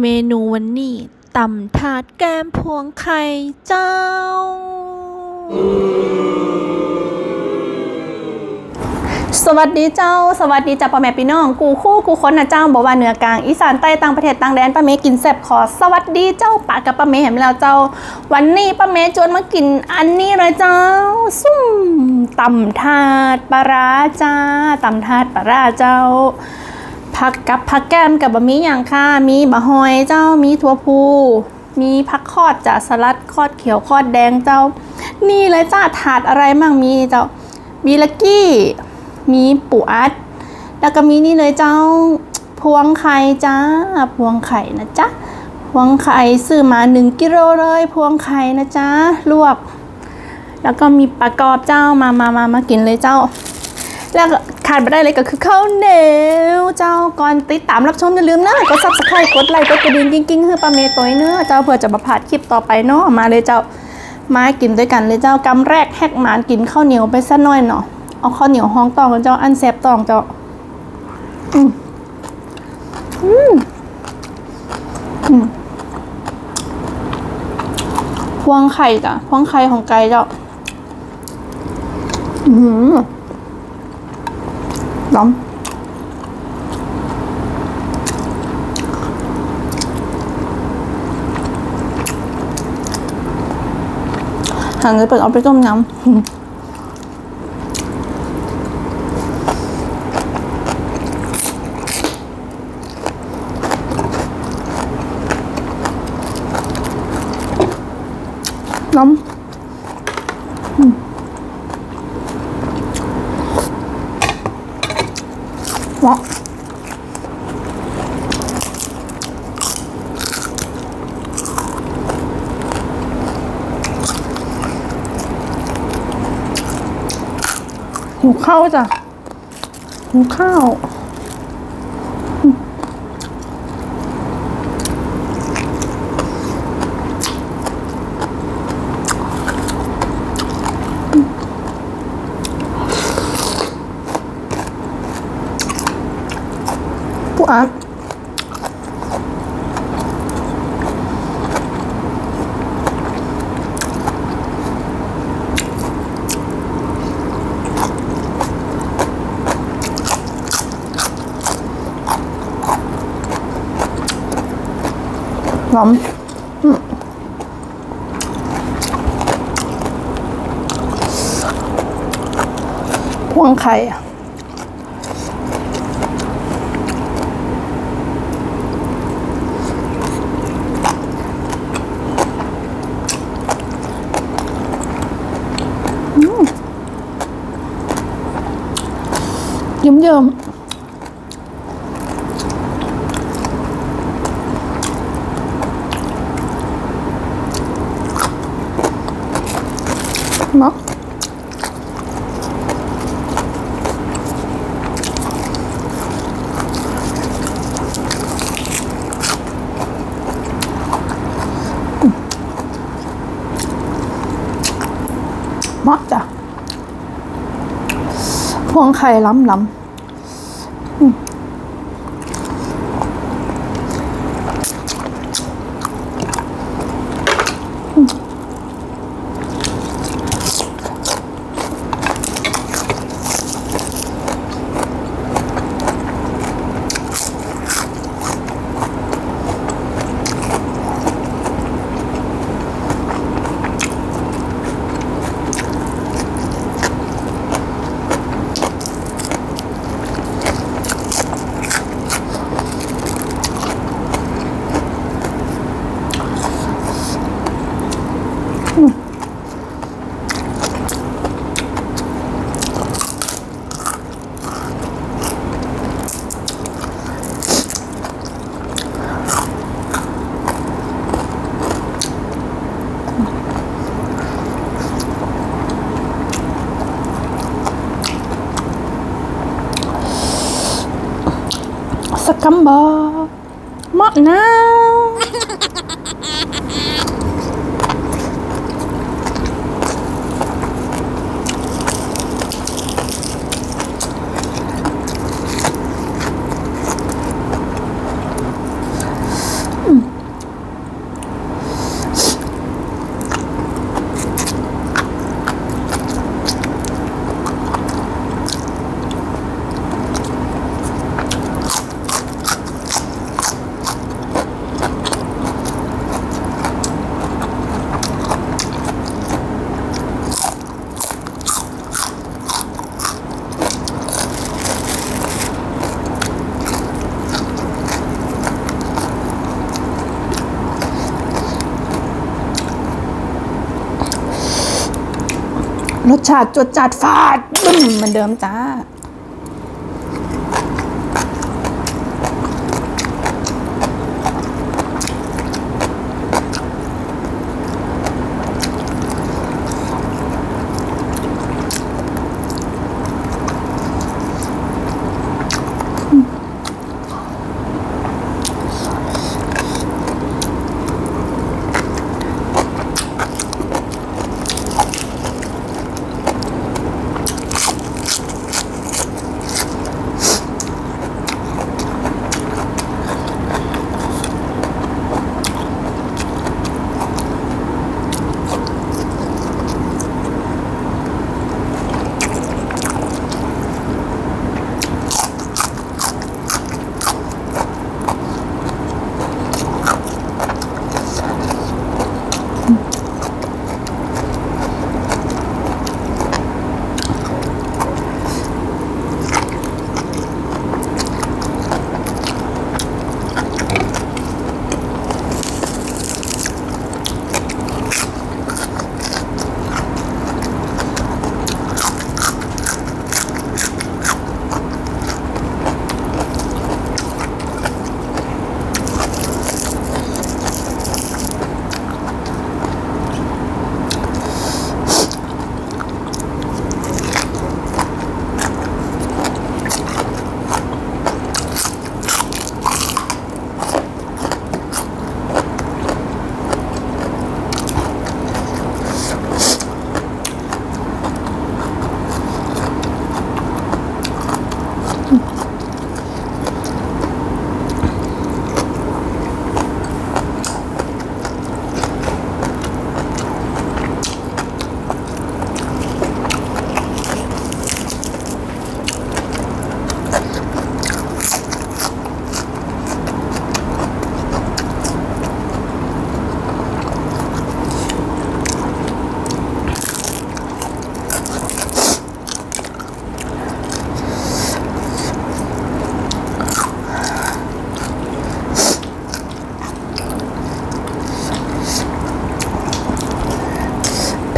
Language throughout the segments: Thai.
เมนูวันนี้ตำถาดแกมพวงไข่เจ้า สวัสดีเจ้า สวัสดีจ้าพ่อแม่พี่น้อง กูคู่กูค้นนะเจ้าบอกว่าเหนือกลางอีสานใต้ต่างประเทศต่างแดนป้าเมกินแซ่บขอสวัสดีเจ้าปะกับป้าเมเห็นแล้วเจ้า วันนี้ป้าเมจวนมากินอันนี้เลยเจ้า ซุ่มตำถาดปลาร้าจ้าตำถาดปลาร้าเจ้า ผักกับผักแก้มกับบะหมี่อย่างค่ะ มีบะฮอยเจ้ามีถั่วพู มีผักคอดจ้ะสลัดคอดเขียวคอดแดงเจ้า นี่เลยจ้าถาดอะไรมั่งมีเจ้ามีลกี้ มีปูอัด แล้วก็มีนี่เลยเจ้าพวงไข่จ้า พวงไข่นะจ๊ะพวงไข่ซื้อมาหนึ่งกิโลเลย พวงไข่นะจ๊ะลวก แล้วก็มีประกรอบเจ้ามามามามากินเลยเจ้า แล้วก็าดไม่ได้เลยก็คือข้าวเหนียวเจ้าก่อนติดตามรับชมอย่าลืมนะกดซับสไครต์กดไลค์กดกระดิ่งกิ้งๆให้ปลาเมย์ตัวเนื้อเจ้าเพื่อจะมาพลาดคลิปต่อไปเนาะมาเลยเจ้ามากินด้วยกันเลยเจ้ากำแรกแฮกหมานกินข้าวเหนียวไปสักหน่อยเนาะเอาข้าวเหนียวห้องตองเจ้าอันแซบตองเจ้าอืมอืมอืมพวงไข่จ้ะพวงไข่ของไก่เจ้า อือ หือล้อมหางเงินเปิดเอาไปต้มน้ำ หิวข้าวจ้ะหิวข้าวปูอัด หอมอืมพวงไข่ยิ้มเยิ้ม เนาะเหมาะจ้ะพวงไข่ล้ำล้ำ คำบอเหมาะนะ รสชาติจดจัดฟาดบึ้มเหมือนเดิมจ้า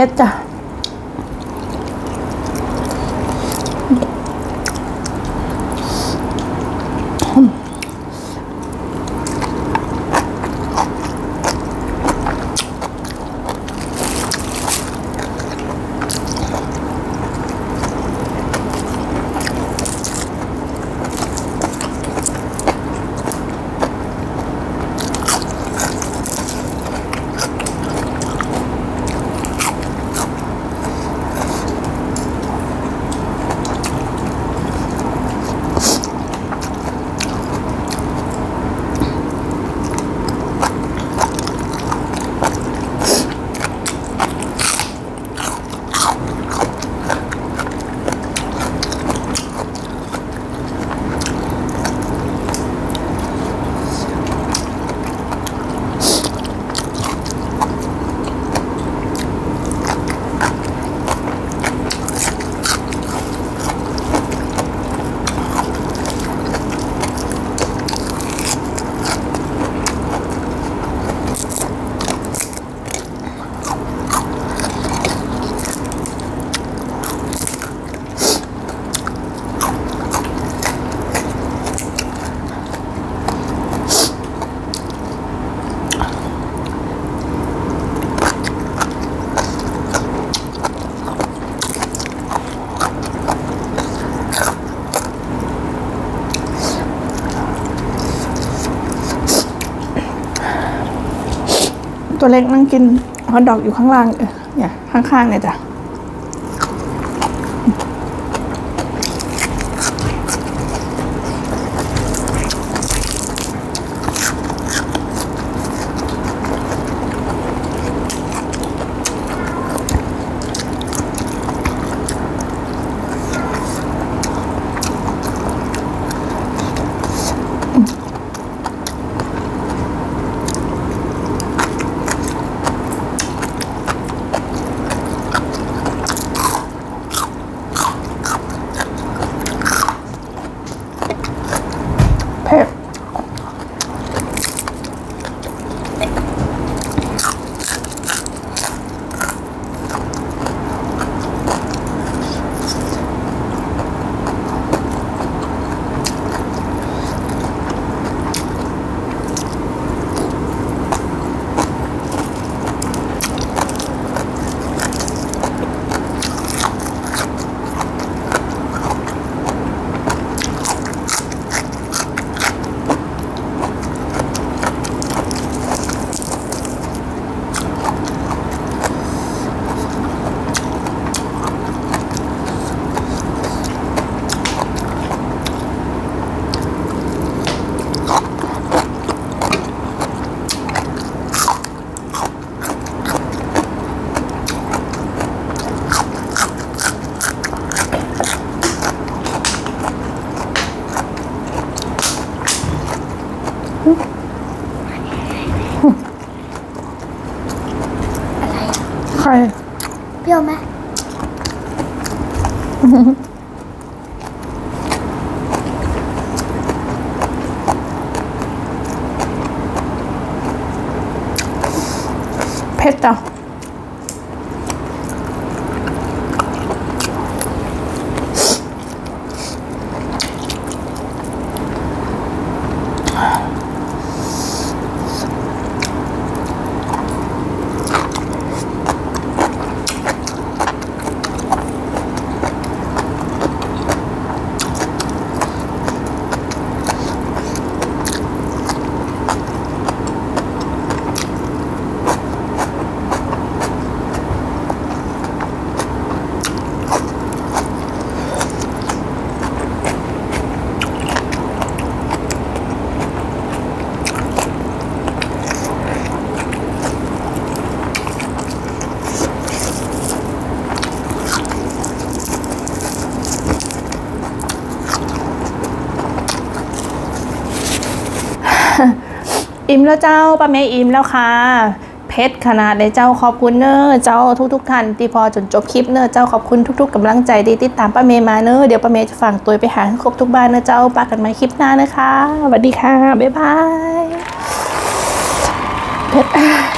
เพ ตัวเล็กนั่งกินฮอทดอกอยู่ข้างล่างเออเนี่ยข้างๆเนี่ยจ้ะ รี้ยวไหมเผ็ดจ้ะ อิ่มแล้วเจ้าป้าเมย์อิ่มแล้วค่ะเพชรขนาดเลยเจ้าขอบคุณเนอะเจ้าทุกทุกท่านที่พอจนจบคลิปเนอะเจ้าขอบคุณทุก ๆกำลังใจที่ติดตามป้าเมย์มาเนอะเดี๋ยวป้าเมย์จะฝั่งตัวไปหาครบทุกบ้านเนอะเจ้าปากันใหม่คลิปหน้านะคะสวัสดีค่ะบ๊ายบายเพชร